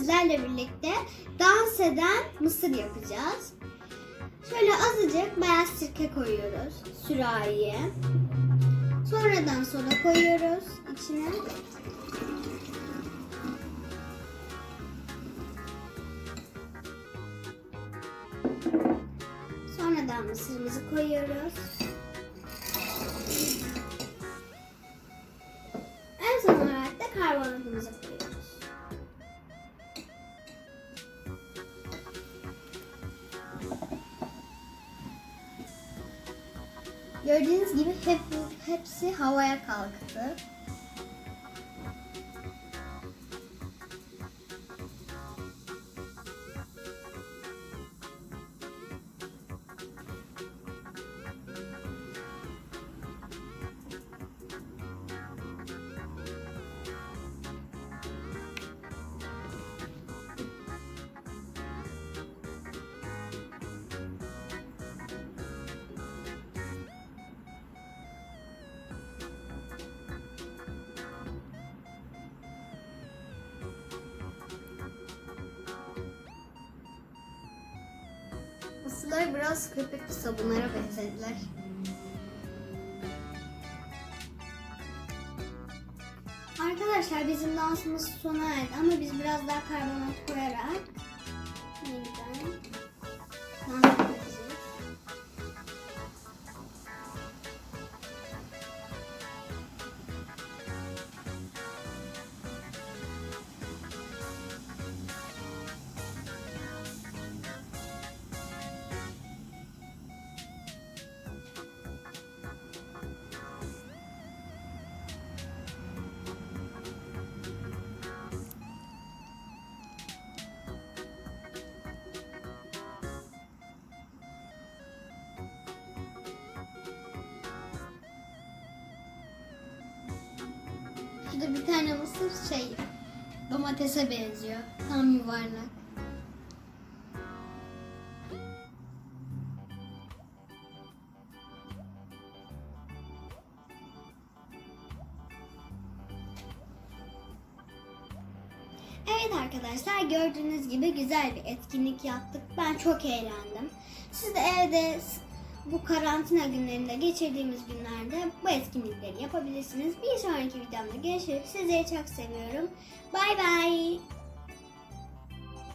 sizlerle birlikte dans eden mısır yapacağız. Şöyle azıcık beyaz sirke koyuyoruz sürahiye. Sonradan soda koyuyoruz içine. Sonradan mısırımızı koyuyoruz. En son olarak da karbonatımızı koyuyoruz. Gördüğünüz gibi hep, hepsi havaya kalktı. Mısırlar biraz köpüklü sabunlara benzediler. Arkadaşlar bizim dansımız sona erdi ama biz biraz daha karbonat koyarak yeniden Şurada bir tane mısır şey domatese benziyor. Tam yuvarlak. Evet arkadaşlar gördüğünüz gibi güzel bir etkinlik yaptık. Ben çok eğlendim. Siz de evde bu karantina günlerinde geçirdiğimiz günlerde bu etkinlikleri yapabilirsiniz. Bir sonraki videomda görüşürüz. Sizleri çok seviyorum. Bay bay.